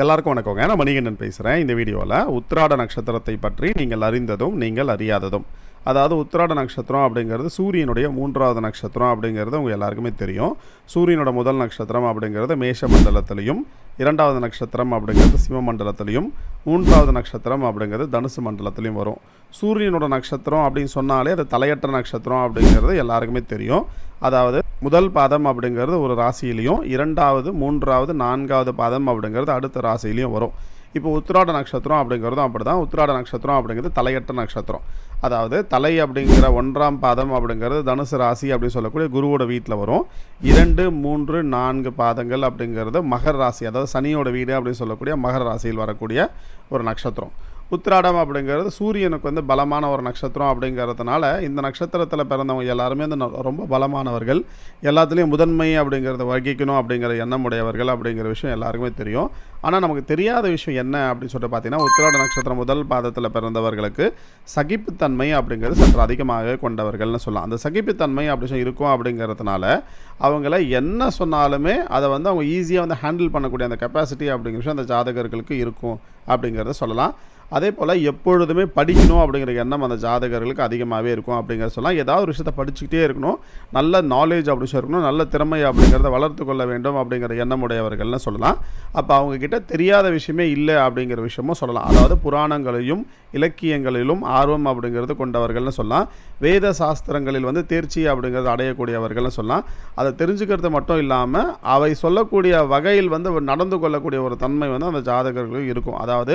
எல்லாருக்கும் வணக்கங்க. நான் மணிகண்டன் பேசுகிறேன் இந்த வீடியோவில் உத்திராட நட்சத்திரத்தை பற்றி நீங்கள் அறிந்ததும் நீங்கள் அறியாததும். அதாவது உத்திராட நட்சத்திரம் அப்படிங்கிறது சூரியனுடைய மூன்றாவது நட்சத்திரம் அப்படிங்கிறது உங்கள் எல்லாருக்குமே தெரியும். சூரியனோட முதல் நட்சத்திரம் அப்படிங்கிறது மேஷ மண்டலத்திலையும் இரண்டாவது நட்சத்திரம் அப்படிங்கிறது சிவ மண்டலத்திலையும் மூன்றாவது நட்சத்திரம் அப்படிங்கிறது தனுசு மண்டலத்திலையும் வரும். சூரியனோட நட்சத்திரம் அப்படின்னு சொன்னாலே அது தலையற்ற நட்சத்திரம் அப்படிங்கிறது எல்லாருக்குமே தெரியும். அதாவது முதல் பாதம் அப்படிங்கிறது ஒரு ராசியிலையும் இரண்டாவது மூன்றாவது நான்காவது பாதம் அப்படிங்கிறது அடுத்த ராசியிலையும் வரும். இப்போ உத்திராட நட்சத்திரம் அப்படிங்கிறதும் அப்படி தான் உத்திராட நட்சத்திரம் அப்படிங்கிறது தலையற்ற நட்சத்திரம். அதாவது தலை அப்படிங்கிற ஒன்றாம் பாதம் அப்படிங்கிறது தனுசு ராசி அப்படின்னு சொல்லக்கூடிய குருவோட வீட்டில் வரும். இரண்டு மூன்று நான்கு பாதங்கள் அப்படிங்கிறது மகர ராசி அதாவது சனியோட வீடு அப்படின்னு சொல்லக்கூடிய மகர ராசியில் வரக்கூடிய ஒரு நட்சத்திரம். உத்திராடம் அப்படிங்கிறது சூரியனுக்கு வந்து பலமான ஒரு நட்சத்திரம் அப்படிங்கிறதுனால இந்த நட்சத்திரத்தில் பிறந்தவங்க எல்லாருமே வந்து ந- ரொம்ப பலமானவர்கள். எல்லாத்துலேயும் முதன்மை அப்படிங்கிறத வகிக்கணும் அப்படிங்கிற எண்ணம் உடையவர்கள் அப்படிங்கிற விஷயம் எல்லாருக்குமே தெரியும். ஆனால் நமக்கு தெரியாத விஷயம் என்ன அப்படின்னு சொல்லிட்டு பார்த்தீங்கன்னா உத்திராட நட்சத்திரம் முதல் பாதத்தில் பிறந்தவர்களுக்கு சகிப்புத்தன்மை அப்படிங்கிறது சற்று அதிகமாக கொண்டவர்கள்னு சொல்லலாம். அந்த சகிப்புத்தன்மை அப்படி இருக்கும் அப்படிங்கிறதுனால அவங்கள என்ன சொன்னாலுமே அதை வந்து அவங்க ஈஸியாக வந்து ஹேண்டில் பண்ணக்கூடிய அந்த கெப்பாசிட்டி அப்படிங்கிற விஷயம் அந்த ஜாதகர்களுக்கு இருக்கும் அப்படிங்கிறத சொல்லலாம். அதே போல் எப்பொழுதுமே படிக்கணும் அப்படிங்கிற எண்ணம் அந்த ஜாதகர்களுக்கு அதிகமாகவே இருக்கும் அப்படிங்கிறத சொல்லலாம். ஏதாவது ஒரு விஷயத்தை படிச்சுக்கிட்டே இருக்கணும். நல்ல நாலேஜ் அப்படி சொல்லி இருக்கணும் நல்ல திறமை அப்படிங்கிறத வளர்த்து கொள்ள வேண்டும் அப்படிங்கிற எண்ணம் உடையவர்கள்னு சொல்லலாம். அப்போ அவங்கக்கிட்ட தெரியாத விஷயமே இல்லை அப்படிங்கிற விஷயமும் சொல்லலாம். அதாவது புராணங்களையும் இலக்கியங்களிலும் ஆர்வம் அப்படிங்கிறது கொண்டவர்கள்னு சொல்லலாம். வேத சாஸ்திரங்களில் வந்து தேர்ச்சி அப்படிங்கிறது அடையக்கூடியவர்கள்னு சொல்லலாம். அதை தெரிஞ்சுக்கிறது மட்டும் இல்லாமல் அவை சொல்லக்கூடிய வகையில் வந்து நடந்து கொள்ளக்கூடிய ஒரு தன்மை வந்து அந்த ஜாதகர்களுக்கு இருக்கும். அதாவது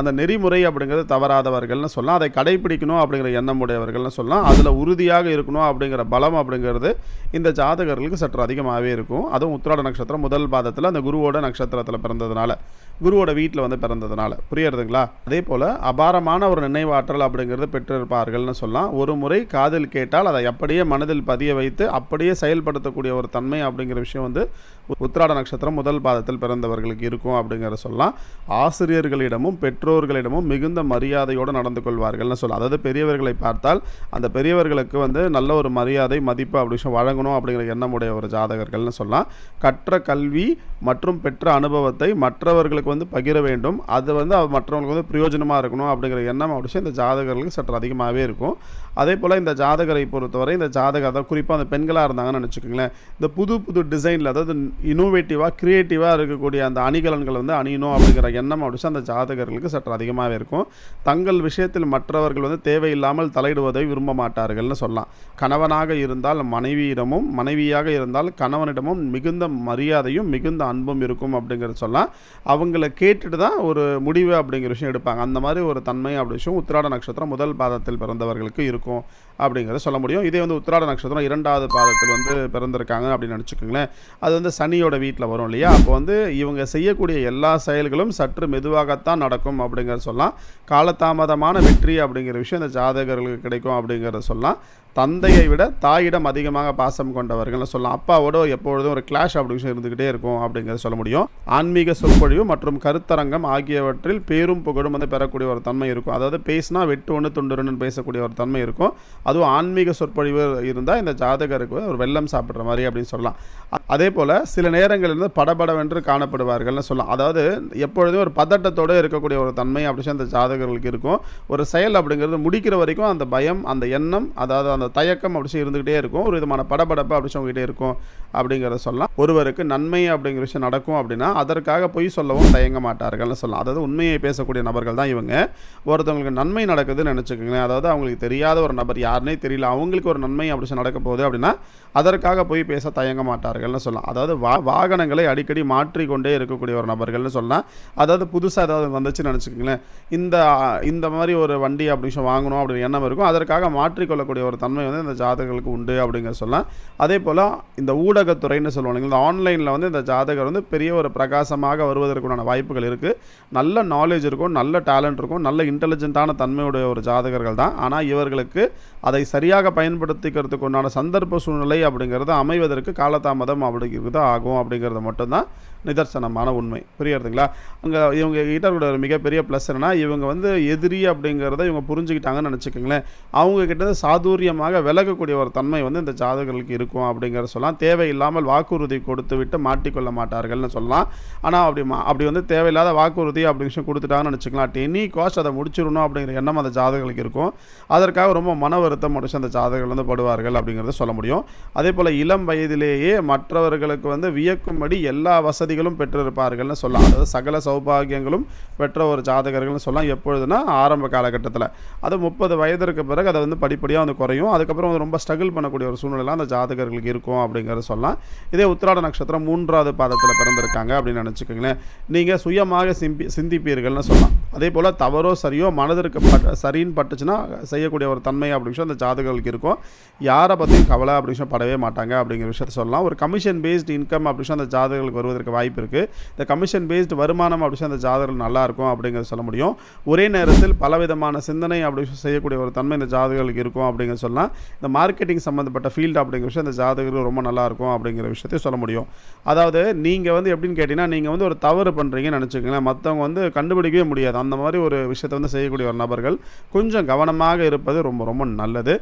அந்த நெறிமுறை அப்படிங்கிறது தவறாதவர்கள்னு சொல்லலாம். அதை கடைபிடிக்கணும் அப்படிங்கிற எண்ணம் உடையவர்கள்னு சொல்லலாம். அதில் உறுதியாக இருக்கணும் அப்படிங்கிற பலம் அப்படிங்கிறது இந்த ஜாதகர்களுக்கு சற்று அதிகமாகவே இருக்கும். அதுவும் உத்திராட நட்சத்திரம் முதல் பாதத்தில் அந்த குருவோட நட்சத்திரத்தில் பிறந்ததுனால குருவோட வீட்டில் வந்து பிறந்ததுனால. புரியுறதுங்களா? அதே போல் அபாரமான ஒரு நினைவாற்றல் அப்படிங்கிறது பெற்றிருப்பார்கள்னு சொல்லலாம். ஒரு முறை காதில் கேட்டால் அதை அப்படியே மனதில் பதிய வைத்து அப்படியே செயல்படுத்தக்கூடிய ஒரு தன்மை அப்படிங்கிற விஷயம் வந்து உத்திராட நட்சத்திரம் முதல் பாதத்தில் பிறந்தவர்களுக்கு இருக்கும் அப்படிங்கிற சொல்லலாம். ஆசிரியர்களிடமும் பெற்றோர்களிடமும் மிகுந்த மரியாதையோடு நடந்து கொள்வார்கள்னு சொல்லலாம் அதாவது பெரியவர்களை பார்த்தால் அந்த பெரியவர்களுக்கு வந்து நல்ல ஒரு மரியாதை மதிப்பு அப்படி வழங்கணும் அப்படிங்கிற எண்ணம் உடைய ஒரு ஜாதகர்கள்னு சொல்லலாம். கற்ற கல்வி மற்றும் பெற்ற அனுபவத்தை மற்றவர்களுக்கு வந்து பகிர வேண்டும். அது வந்து அவ- மற்றவங்களுக்கு வந்து பிரயோஜனமாக இருக்கணும் அப்படிங்கிற எண்ணம் அப்படி இந்த ஜாதகர்களுக்கு சற்று அதிகமாகவே இருக்கும். அதே போல் இந்த ஜாதகரை பொறுத்தவரை இந்த ஜாதகம் அதாவது குறிப்பாக அந்த பெண்களாக இருந்தாங்கன்னு நினச்சிக்கோங்களேன் இந்த புது புது டிசைனில் அதாவது இனோவேட்டிவாக க்ரியேட்டிவாக இருக்கக்கூடிய அந்த அணிகலன்கள் வந்து அணியணும் அப்படிங்கிற எண்ணம் அப்படிச்சு அந்த ஜாதகர்களுக்கு சற்று அதிகமாகவே இருக்கும். தங்கள் விஷயத்தில் மற்றவர்கள் வந்து தேவையில்லாமல் தலையிடுவதை விரும்ப மாட்டார்கள்னு சொல்லலாம். கணவனாக இருந்தால் மனைவியிடமும் மனைவியாக இருந்தால் கணவனிடமும் மிகுந்த மரியாதையும் மிகுந்த அன்பும் இருக்கும் அப்படிங்கிறது சொல்லலாம். அவங்கள கேட்டுட்டு தான் ஒரு முடிவு அப்படிங்கிற விஷயம் எடுப்பாங்க. அந்த மாதிரி ஒரு தன்மை அப்படி விஷயம் உத்திராட நட்சத்திரம் முதல் பாதத்தில் பிறந்தவர்களுக்கு இருக்கும். அப்படிங்கிறத சொல்ல முடியும். இதே வந்து உத்திராட நட்சத்திரம் இரண்டாவது பாதத்தில் வந்து பிறந்திருக்காங்க அப்படின்னு நினச்சிக்கோங்களேன். அது வந்து சனியோட வீட்டில் வரும் இல்லையா? அப்போ வந்து இவங்க செய்யக்கூடிய எல்லா செயல்களும் சற்று மெதுவாகத்தான் நடக்கும் அப்படிங்கிறத சொல்லலாம். காலதாமதமான வெற்றி அப்படிங்கிற விஷயம் இந்த ஜாதகர்களுக்கு கிடைக்கும் அப்படிங்கிறத சொல்லலாம். தந்தையை விட தாயிடம் அதிகமாக பாசம் கொண்டவர்கள்னு சொல்லலாம் அப்பாவோட எப்பொழுதும் ஒரு கிளாஷ் அப்படி விஷயம் இருந்துக்கிட்டே இருக்கும் அப்படிங்கிறத சொல்ல முடியும். ஆன்மீக சொற்பொழிவு மற்றும் கருத்தரங்கம் ஆகியவற்றில் பேரும் புகழும் வந்து பெறக்கூடிய ஒரு தன்மை இருக்கும். அதாவது பேசினா வெட்டு ஒன்று துண்டு பேசக்கூடிய ஒரு தன்மை இருக்கும். அதுவும் ஆன்மீக சொற்பொழிவு இருந்தால் இந்த ஜாதகருக்கு ஒரு வெள்ளம் சாப்பிட்ற மாதிரி அப்படின்னு சொல்லலாம். அதே போல் சில நேரங்களில் இருந்து படபடவென்று காணப்படுவார்கள்னு சொல்லலாம் அதாவது எப்பொழுதும் ஒரு பதட்டத்தோடு இருக்கக்கூடிய ஒரு தன்மை அப்படி சொல்லி அந்த ஜாதகர்களுக்கு இருக்கும். ஒரு செயல் அப்படிங்கிறது முடிக்கிற வரைக்கும் அந்த பயம் அந்த எண்ணம் அதாவது அந்த தயக்கம் அப்படி இருந்துக்கிட்டே இருந்துகிட்டே இருக்கும். ஒரு விதமான படபடப்பு அப்படி சொல்லிக்கிட்டே இருக்கும் அப்படிங்கிறத சொல்லலாம். ஒருவருக்கு நன்மை அப்படிங்கிற விஷயம் நடக்கும் அப்படின்னா அதற்காக பொய் சொல்லவும் தயங்க மாட்டார்கள்னு சொல்லலாம். அதாவது உண்மையை பேசக்கூடிய நபர்கள் தான் இவங்க. ஒருத்தவங்களுக்கு நன்மை நடக்குதுன்னு நினச்சிக்கோங்களேன். அதாவது அவங்களுக்கு தெரியாத ஒரு நபர் யாருனே தெரியல. அவங்களுக்கு ஒரு நன்மை அப்படி நடக்க போகுது அப்படின்னா அதற்காக போய் பேச தயங்க மாட்டார்கள்னு சொல்லலாம். அதாவது வா வாகனங்களை அடிக்கடி மாற்றிக்கொண்டே இருக்கக்கூடிய ஒரு நபர்கள்னு சொல்லலாம். அதாவது புதுசாக ஏதாவது வந்துச்சுன்னு நினச்சிக்கோங்களேன். இந்த இந்த மாதிரி ஒரு வண்டி அப்படி விஷயம் வாங்கணும் அப்படின்னு எண்ணம் இருக்கும். அதற்காக மாற்றிக்கொள்ளக்கூடிய ஒரு தன்மை வந்து இந்த ஜாதகர்களுக்கு உண்டு அப்படிங்கிற சொல்லலாம். அதே போல் இந்த ஊடகத்துறைன்னு சொல்லுவாங்க இந்த ஆன்லைனில் வந்து இந்த ஜாதகர் வந்து பெரிய ஒரு பிரகாசமாக வருவதற்குண்டான வாய்ப்புகள் இருக்குது நல்ல நாலேஜ் இருக்கும் நல்ல டேலண்ட் இருக்கும் நல்ல இன்டெலிஜென்ட்டான தன்மையுடைய ஒரு ஜாதகர்கள் தான். ஆனால் இவர்களுக்கு அதை சரியாக பயன்படுத்திக்கிறதுக்கு உண்டான சந்தர்ப்ப சூழ்நிலை அப்படிங்கிறது அமைவதற்கு காலதாமதம் அப்படிங்கிறது ஆகும் அப்படிங்கிறது மட்டும்தான் நிதர்சனமான உண்மை. புரியுறதுங்களா? அங்கே இவங்க கிட்ட ஒரு மிகப்பெரிய ப்ளஸ் என்னன்னா இவங்க வந்து எதிரி அப்படிங்கிறத இவங்க புரிஞ்சுக்கிட்டாங்கன்னு நினச்சிக்கோங்களேன். அவங்க கிட்ட சாதுரியம் சாதுரியமாக விலகக்கூடிய ஒரு தன்மை வந்து இந்த ஜாதகர்களுக்கு இருக்கும் அப்படிங்கிறத சொல்லலாம். தேவையில்லாமல் வாக்குறுதி கொடுத்து விட்டு மாட்டிக்கொள்ள மாட்டார்கள்னு சொல்லலாம். ஆனால் அப்படி மா அப்படி வந்து தேவையில்லாத வாக்குறுதி அப்படி விஷயம் கொடுத்துட்டாங்கன்னு நினச்சிக்கலாம். அட் எனி காஸ்ட் அதை முடிச்சிடணும் அப்படிங்கிற எண்ணம் அந்த ஜாதகர்களுக்கு இருக்கும். அதற்காக ரொம்ப மன வருத்தம் முடிச்சு அந்த ஜாதகர்கள் வந்து படுவார்கள் அப்படிங்கிறத சொல்ல முடியும். அதே போல் இளம் வயதிலேயே மற்றவர்களுக்கு வந்து வியக்கும்படி எல்லா வசதிகளும் பெற்றிருப்பார்கள்னு சொல்லலாம். அதாவது சகல சௌபாகியங்களும் பெற்ற ஒரு ஜாதகர்கள்னு சொல்லலாம். எப்பொழுதுனா ஆரம்ப காலகட்டத்தில். அது முப்பது வயதிற்கு பிறகு அதை வந்து படிப்படியாக வந்து குறையும். அதுக்கப்புறம் ரொம்ப ஸ்ட்ரகிள் பண்ணக்கூடிய ஒரு சூழ்நிலை அந்த ஜாதகர்களுக்கு இருக்கும் அப்படிங்கிறத சொல்லலாம். இதே உத்திராட நட்சத்திரம் மூன்றாவது பாதத்தில் பிறந்திருக்காங்க அப்படின்னு நினச்சிக்கோங்களேன். நீங்கள் சுயமாக சிம்பி சிந்திப்பீர்கள்னு சொல்லலாம். அதே போல் தவறோ சரியோ மனதிற்கு பட்ட சரின்னு பட்டுச்சுன்னா செய்யக்கூடிய ஒரு தன்மை அப்படி விஷயம் அந்த ஜாதகர்களுக்கு இருக்கும். யாரை பற்றியும் கவலை அப்படி விஷயம் படவே மாட்டாங்க அப்படிங்கிற விஷயத்த சொல்லலாம். ஒரு கமிஷன் பேஸ்டு இன்கம் அப்படி விஷயம் அந்த ஜாதகர்களுக்கு வருவதற்கு வாய்ப்பு இருக்குது இந்த கமிஷன் பேஸ்டு வருமானம் அப்படி விஷயம் அந்த ஜாதகர்கள் நல்லாயிருக்கும் அப்படிங்கிறத சொல்ல முடியும். ஒரே நேரத்தில் பலவிதமான சிந்தனை அப்படி விஷயம் செய்யக்கூடிய ஒரு தன்மை இந்த ஜாதகர்களுக்கு இருக்கும் அப்படிங்கிறத சொல்லலாம். இந்த மார்க்கெட்டிங் சம்மந்தப்பட்ட ஃபீல்டு அப்படிங்கிற விஷயம் இந்த ஜாதகர்கள் ரொம்ப நல்லாயிருக்கும் அப்படிங்கிற விஷயத்தையும் சொல்ல முடியும். அதாவது நீங்கள் வந்து எப்படின்னு கேட்டிங்கன்னா நீங்கள் வந்து ஒரு தவறு பண்ணுறீங்கன்னு நினச்சிக்கங்களேன். மற்றவங்க வந்து கண்டுபிடிக்கவே முடியாது. அந்த மாதிரி ஒரு விஷயத்தை வந்து செய்யக்கூடிய ஒரு நபர்கள் கொஞ்சம் கவனமாக இருப்பது ரொம்ப ரொம்ப நல்லது.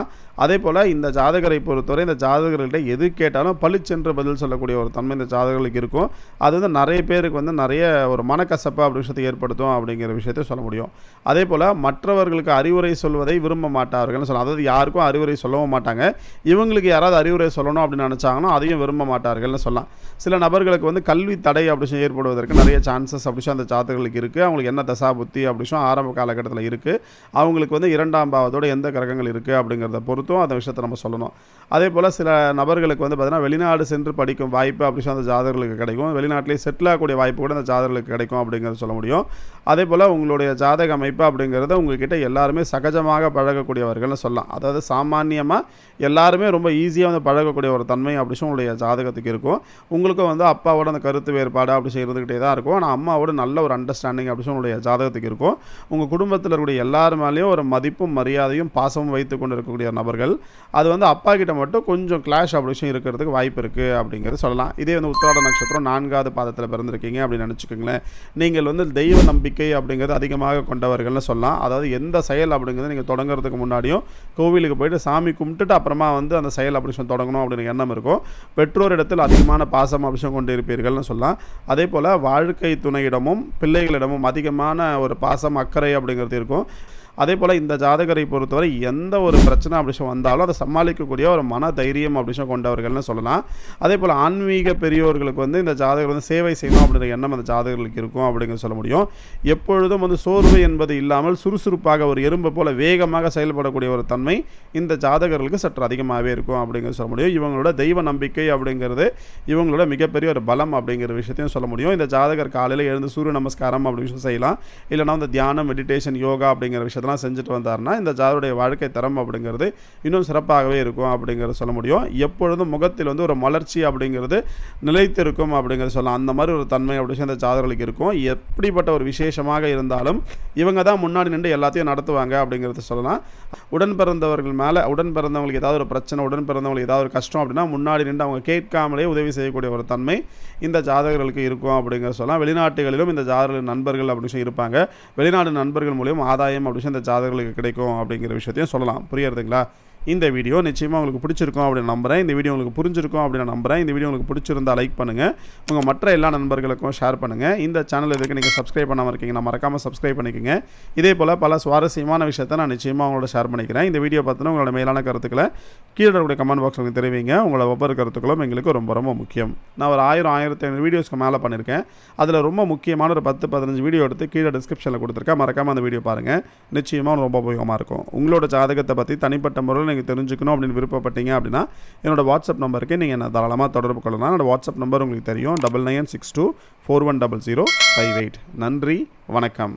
அதே போல் இந்த ஜாதகரை பொறுத்தவரை இந்த ஜாதகர்கள்ட்ட எது கேட்டாலும் பளிச்சென்று பதில் சொல்லக்கூடிய ஒரு தன்மை இந்த ஜாதகர்களுக்கு இருக்கும். அது வந்து நிறைய பேருக்கு வந்து நிறைய ஒரு மனக்கசப்பு அப்படி விஷயத்தை ஏற்படுத்தும் அப்படிங்கிற விஷயத்தை சொல்ல முடியும். அதே போல் மற்றவர்களுக்கு அறிவுரை சொல்வதை விரும்ப மாட்டார்கள்னு சொல்லலாம். அதாவது யாருக்கும் அறிவுரை சொல்லவும் மாட்டாங்க. இவங்களுக்கு யாராவது அறிவுரை சொல்லணும் அப்படின்னு நினச்சாங்கன்னா அதையும் விரும்ப மாட்டார்கள்னு சொல்லலாம். சில நபர்களுக்கு வந்து கல்வி தடை அப்படி ஏற்படுவதற்கு நிறைய சான்சஸ் அப்படி அந்த ஜாதகர்களுக்கு இருக்குது அவங்களுக்கு என்ன தசா புத்தி அப்படி ஆரம்ப காலகட்டத்தில் இருக்குது அவங்களுக்கு வந்து இரண்டாம் பாவத்தோட எந்த கிரகங்கள் இருக்குது அப்படிங்கிறத பொறுத்தும் அந்த விஷயத்தை நம்ம சொல்லணும். அதே போல் சில நபர்களுக்கு வந்து பார்த்திங்கன்னா வெளிநாடு சென்று படிக்கும் வாய்ப்பு அப்படி அந்த ஜாதகர்களுக்கு கிடைக்கும். வெளிநாட்டிலே செட்டில் ஆகக்கூடிய வாய்ப்பு கூட அந்த ஜாதகர்களுக்கு கிடைக்கும் அப்படிங்கிறத சொல்ல முடியும். அதே போல் உங்களுடைய ஜாதக அமைப்பு அப்படிங்கிறத உங்ககிட்ட எல்லாருமே சகஜமாக பழகக்கூடியவர்கள்னு சொல்லலாம். அதாவது சாமானியமாக எல்லாருமே ரொம்ப ஈஸியாக வந்து பழகக்கூடிய ஒரு தன்மை அப்படி உங்களுடைய ஜாதகத்துக்கு இருக்கும். உங்களுக்கும் வந்து அப்பாவோட அந்த கருத்து வேறுபாடு அப்படி செய்கிறதுக்கிட்டே தான் இருக்கும். ஆனால் அம்மாவோட நல்ல ஒரு அண்டர்ஸ்டாண்டிங் அப்படிச்சும் உங்களுடைய ஜாதகத்துக்கு இருக்கும். உங்கள் குடும்பத்தில் இருக்கக்கூடிய எல்லார் மேலேயும் ஒரு மதிப்பும் மரியாதையும் பாசமும் வைத்து கொண்டு இருக்கக்கூடிய நபர்கள் அது வந்து அப்பா கிட்ட மட்டும் கொஞ்சம் கிளாஷ் அப்படி விஷயம் இருக்கிறதுக்கு வாய்ப்பு இருக்குது அப்படிங்கிறது சொல்லலாம். இதே வந்து உத்திராட நட்சத்திரம் நான்காவது பாதத்தில் பிறந்திருக்கீங்க அப்படின்னு நினச்சிக்கோங்களேன். நீங்கள் வந்து தெய்வ நம்பிக்கை அப்படிங்கிறது அதிகமாக கொண்டவர்கள்னு சொல்லலாம். அதாவது எந்த செயல் அப்படிங்கிறது நீங்கள் தொடங்குறதுக்கு முன்னாடியும் கோவிலுக்கு போயிட்டு சாமி கும்பிட்டுட்டு அப்புறமா வந்து அந்த செயல் அப்படி விஷயம் தொடங்கணும் அப்படின்னு எண்ணம் இருக்கும். பெற்றோர் இடத்தில் அதிகமான பாசம் அப்படின்னு கொண்டு இருப்பீர்கள்னு சொல்லலாம். அதே போல் வாழ்க்கை துணையிடமும் பிள்ளைகளிடமும் அதிகமான ஒரு ஒரு பாசம் அக்கறை அப்படிங்கிறது இருக்கும். அதே போல் இந்த ஜாதகரை பொறுத்தவரை எந்த ஒரு பிரச்சனை அப்படி வந்தாலும் அதை சமாளிக்கக்கூடிய ஒரு மன தைரியம் அப்படி கொண்டவர்கள்னு சொல்லலாம். அதே போல் ஆன்மீக பெரியோர்களுக்கு வந்து இந்த ஜாதகர் வந்து சேவை செய்யணும் அப்படின்ற எண்ணம் அந்த ஜாதகர்களுக்கு இருக்கும் அப்படிங்கிற சொல்ல முடியும். எப்பொழுதும் வந்து சோர்வு என்பது இல்லாமல் சுறுசுறுப்பாக ஒரு எறும்பு போல் வேகமாக செயல்படக்கூடிய ஒரு தன்மை இந்த ஜாதகர்களுக்கு சற்று அதிகமாகவே இருக்கும் அப்படிங்கிறது சொல்ல முடியும். இவங்களோட தெய்வ நம்பிக்கை அப்படிங்கிறது இவங்களோட மிகப்பெரிய ஒரு பலம் அப்படிங்கிற விஷயத்தையும் சொல்ல முடியும். இந்த ஜாதகர் காலையில் எழுந்து சூரிய நமஸ்காரம் அப்படி விஷயம் செய்யலாம். இல்லைனா வந்து தியானம் மெடிடேஷன் யோகா அப்படிங்கிற இதெல்லாம் செஞ்சுட்டு வந்தார்னா இந்த ஜாதருடைய வாழ்க்கை தரம் அப்படிங்கிறது இன்னும் சிறப்பாகவே இருக்கும் அப்படிங்கிறத சொல்ல முடியும். எப்பொழுதும் முகத்தில் வந்து ஒரு மலர்ச்சி அப்படிங்கிறது நிலைத்திருக்கும் அப்படிங்கிறத சொல்லலாம். அந்த மாதிரி ஒரு தன்மை அப்படி இந்த ஜாதகர்களுக்கு இருக்கும். எப்படிப்பட்ட ஒரு விசேஷமாக இருந்தாலும் இவங்க தான் முன்னாடி நின்று எல்லாத்தையும் நடத்துவாங்க அப்படிங்கிறத சொல்லலாம். உடன் பிறந்தவர்கள் மேலே உடன் பிறந்தவங்களுக்கு ஏதாவது ஒரு பிரச்சனை உடன் பிறந்தவங்களுக்கு ஏதாவது ஒரு கஷ்டம் அப்படின்னா முன்னாடி நின்று அவங்க கேட்காமலே உதவி செய்யக்கூடிய ஒரு தன்மை இந்த ஜாதகர்களுக்கு இருக்கும் அப்படிங்கிறத சொல்லலாம். வெளிநாட்டுகளிலும் இந்த ஜாதகர்கள் நண்பர்கள் அப்படின்னு சொல்லி இருப்பாங்க வெளிநாடு நண்பர்கள் மூலியம் ஆதாயம் அப்படி விஷயம் ஜாதகர்களுக்கு கிடைக்கும் அப்படிங்கிற விஷயத்தையும் சொல்லலாம். புரியறதுங்களா இந்த வீடியோ நிச்சயமாக உங்களுக்கு பிடிச்சிருக்கும் அப்படின்னு நம்புகிறேன் இந்த வீடியோ உங்களுக்கு புரிஞ்சிருக்கும் அப்படின்னு நம்புகிறேன் இந்த வீடியோ உங்களுக்கு பிடிச்சிருந்தா லைக் பண்ணுங்கள் உங்கள் மற்ற எல்லா நண்பர்களுக்கும் ஷேர் பண்ணுங்கள் இந்த சேனல் இதுக்கு நீங்கள் சப்ஸ்கிரைப் பண்ணாமல் இருக்கீங்கன்னா மறக்காமல் சப்ஸ்கிரைப் பண்ணிக்கோங்க. இதே போல் பல சுவாரஸ்யமான விஷயத்தை நான் நிச்சயமாக உங்களோட ஷேர் பண்ணிக்கிறேன். இந்த வீடியோ பார்த்தினா உங்களோட மேலான கருத்துக்களை கீழே இருக்கக்கூடிய கமெண்ட் பாக்ஸில் தெரிவிங்க. உங்களோட ஒவ்வொரு கருத்துக்களும் எங்களுக்கு ரொம்ப ரொம்ப முக்கியம். நான் ஒரு ஆயிரம் ஆயிரத்தி ஐநூறு வீடியோஸ்க்கு மேலே பண்ணியிருக்கேன் அதில் ரொம்ப முக்கியமான ஒரு பத்து பதினஞ்சு வீடியோ எடுத்து கீழே டிஸ்கிரிப்ஷனில் கொடுத்துருக்கேன். மறக்காமல் அந்த வீடியோ பாருங்கள் நிச்சயமாக ரொம்ப உபயோகமாக இருக்கும். உங்களோட ஜாதகத்தை பற்றி தனிப்பட்ட முறையில் நீங்கள் தெரிஞ்சுக்கணும் அப்படின்னு விருப்பப்பட்டீங்க அப்படின்னா என்னோட வாட்ஸ்அப் நம்பருக்கு நீங்கள் என்ன தாராளமாக தொடர்பு கொள்ளலாம். என்னோட வாட்ஸ்அப் நம்பர் உங்களுக்கு தெரியும். Double nine six two four one double zero five eight. நன்றி வணக்கம்.